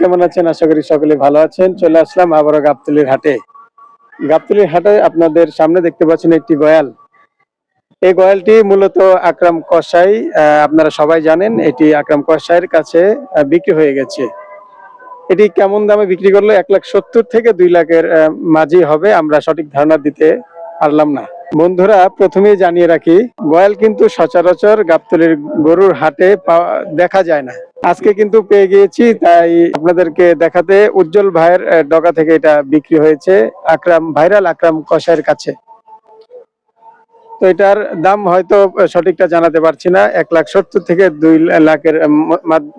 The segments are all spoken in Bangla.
কেমন আছেন? আশা করি সকলে ভালো আছেন। চলে আসলাম আবারও গাবতলির হাটে। গাবতলির হাটে আপনাদের সামনে দেখতে পাচ্ছেন একটি গয়াল। এই গয়ালটি মূলত আকরাম কসাই আপনারা সবাই জানেন, এটি আকরাম কসাইয়ের কাছে বিক্রি হয়ে গেছে। এটি কেমন দামে বিক্রি করল? এক লাখ সত্তর থেকে দুই লাখের মাঝি হবে। আমরা সঠিক ধারণা দিতে পারলাম না। বন্ধুরা প্রথমে জানিয়ে রাখি, গয়াল কিন্তু সচরাচর গাবতলির গরুর হাটে দেখা যায় না। আজকে কিন্তু পেয়ে গিয়েছি, তাই আপনাদেরকে দেখাতে উজ্জ্বল ভাইয়ের ডগা থেকে এটা বিক্রি হয়েছে, আকরাম, ভাইরাল আকরাম কষায়ের কাছে। তো এটার দাম হয়তো সঠিকটা জানাতে পারছি না, এক লাখ সত্তর থেকে দুই লাখের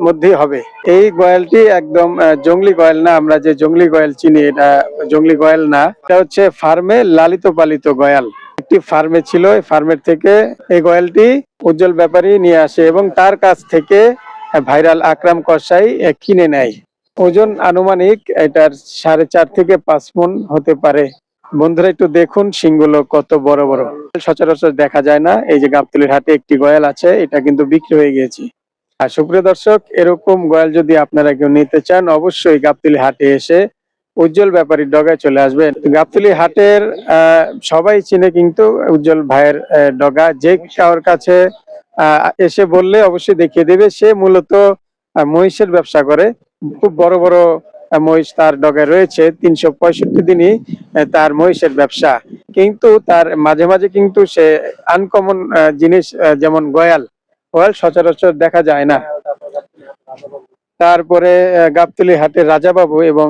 মধ্যেই হবে। এই গয়ালটি একদম জংলি গয়াল না, আমরা যে জংলি গয়াল চিনি, এটা জংলি গয়াল না। এটা হচ্ছে ফার্মে লালিত পালিত গয়াল একটি ফার্মে ছিল, এই ফার্মের থেকে এই গয়ালটি উজ্জ্বল ব্যাপারী নিয়ে আসে এবং তার কাছ থেকে ভাইরাল আকরাম কসাই কিনে নেয়। ওজন আনুমানিক এটার সাড়ে চার থেকে পাঁচ মন হতে পারে। বন্ধুরা, একটু দেখুন শিংগুলো কত বড় বড়। সচরাচর দেখা যায় না, এই যে গাবতলির হাটে একটি গয়াল আছে, এটা কিন্তু বিক্রি হয়ে গিয়েছে। আর সুপ্রিয় দর্শক, এরকম গয়াল যদি আপনারা কেউ নিতে চান, অবশ্যই গাবতলি হাটে এসে উজ্জ্বল ব্যাপারীর ডগায় চলে আসবেন। গাবতলি হাটের সবাই চিনে কিন্তু উজ্জ্বল ভাইয়ের ডগা। যে কারোর কাছে এসে বললে অবশ্যই দেখিয়ে দেবে। সে মূলত মহিষের ব্যবসা করে। খুব বড় বড় মহিষ তার ডগে রয়েছে, তিনশো পঁয়ষট্টি দিনই তার মহিষের ব্যবসা। কিন্তু তার মাঝে মাঝে কিন্তু সে আনকমন জিনিস যেমন গয়াল। গয়াল সচরাচর দেখা যায় না। তারপরে গাবতলী হাটের রাজাবাবু এবং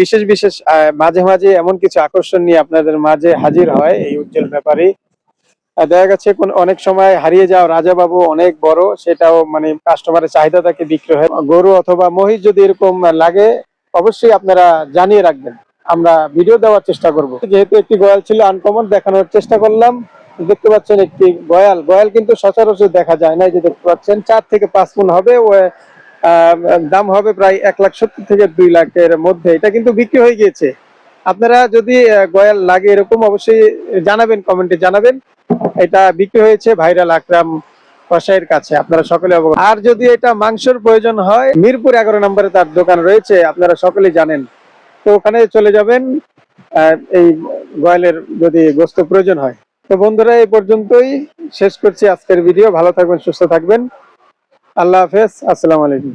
বিশেষ বিশেষ মাঝে মাঝে এমন কিছু আকর্ষণ নিয়ে আপনাদের মাঝে হাজির হয় এই উজ্জ্বল ব্যাপারী। দেখা গেছে, কোন অনেক সময় হারিয়ে যাওয়া রাজাবাবু অনেক বড়, সেটাও মানে কাস্টমারের চাহিদা থাকে বিক্রি হয়। গরু অথবা মহিষ যদি এরকম লাগে অবশ্যই আপনারা জানিয়ে রাখবেন। আমরা ভিডিও দেওয়ার চেষ্টা করব। যেহেতু একটি গয়াল ছিল আনকমন দেখানোর চেষ্টা করলাম। দেখতে পাচ্ছেন একটি গয়াল। গয়াল কিন্তু সচরাচর দেখা যায় না যে দেখতে পাচ্ছেন, চার থেকে পাঁচ মন হবে, ও দাম হবে প্রায় এক লাখ সত্তর থেকে দুই লাখের মধ্যে। এটা কিন্তু বিক্রি হয়ে গিয়েছে। আপনারা যদি গয়াল লাগে এরকম, অবশ্যই জানাবেন কমেন্টে জানাবেন। এটা বিক্রি হয়েছে ভাইরাল আকরাম কসাইয়ের কাছে, আপনারা সকলে অবগত আর যদি এটা মাংসের প্রয়োজন হয়, মিরপুর এগারো নম্বরে তার দোকান রয়েছে, আপনারা সকলে জানেন। তো ওখানে চলে যাবেন এই গয়ালের যদি গোস্ত প্রয়োজন হয়। তো বন্ধুরা, এই পর্যন্তই শেষ করছি আজকের ভিডিও। ভালো থাকবেন, সুস্থ থাকবেন। আল্লাহ হাফেজ, আসসালাম আলাইকুম।